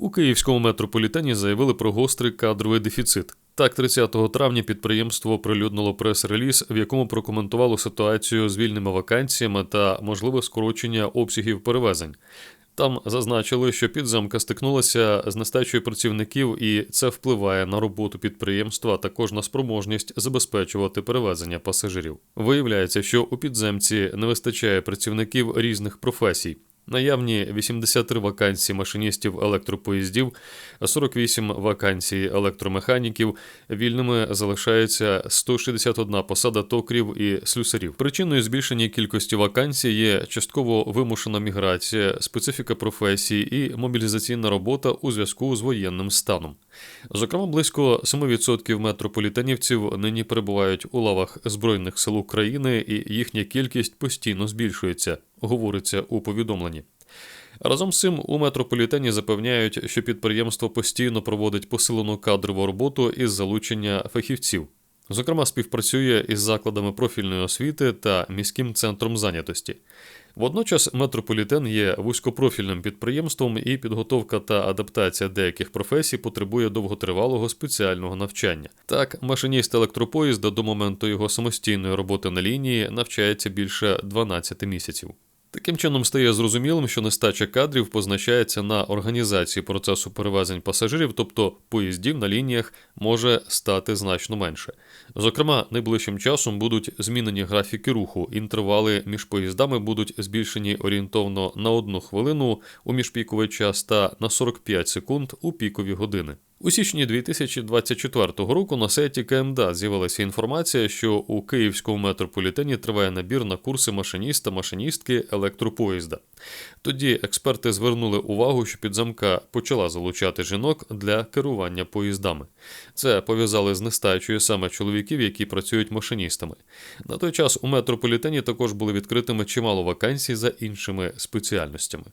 У київському метрополітені заявили про гострий кадровий дефіцит. Так, 30 травня підприємство оприлюднило прес-реліз, в якому прокоментувало ситуацію з вільними вакансіями та можливе скорочення обсягів перевезень. Там зазначили, що підземка стикнулася з нестачею працівників, і це впливає на роботу підприємства, а також на спроможність забезпечувати перевезення пасажирів. Виявляється, що у підземці не вистачає працівників різних професій. Наявні 83 вакансії машиністів електропоїздів, 48 вакансій електромеханіків. Вільними залишається 161 посада токарів і слюсарів. Причиною збільшення кількості вакансій є частково вимушена міграція, специфіка професії і мобілізаційна робота у зв'язку з воєнним станом. Зокрема, близько 7% метрополітенівців нині перебувають у лавах Збройних сил України, і їхня кількість постійно збільшується, говориться у повідомленні. Разом з цим у метрополітені запевняють, що підприємство постійно проводить посилену кадрову роботу із залучення фахівців. Зокрема, співпрацює із закладами профільної освіти та міським центром зайнятості. Водночас метрополітен є вузькопрофільним підприємством, і підготовка та адаптація деяких професій потребує довготривалого спеціального навчання. Так, машиніст електропоїзда до моменту його самостійної роботи на лінії навчається більше 12 місяців. Таким чином стає зрозумілим, що нестача кадрів позначається на організації процесу перевезень пасажирів, тобто поїздів на лініях може стати значно менше. Зокрема, найближчим часом будуть змінені графіки руху, інтервали між поїздами будуть збільшені орієнтовно на одну хвилину у міжпіковий час та на 45 секунд у пікові години. У січні 2024 року на сайті КМДА з'явилася інформація, що у київському метрополітені триває набір на курси машиніста машиністки електропоїзда. Тоді експерти звернули увагу, що підземка почала залучати жінок для керування поїздами. Це пов'язали з нестачею саме чоловіків, які працюють машиністами. На той час у метрополітені також були відкритими чимало вакансій за іншими спеціальностями.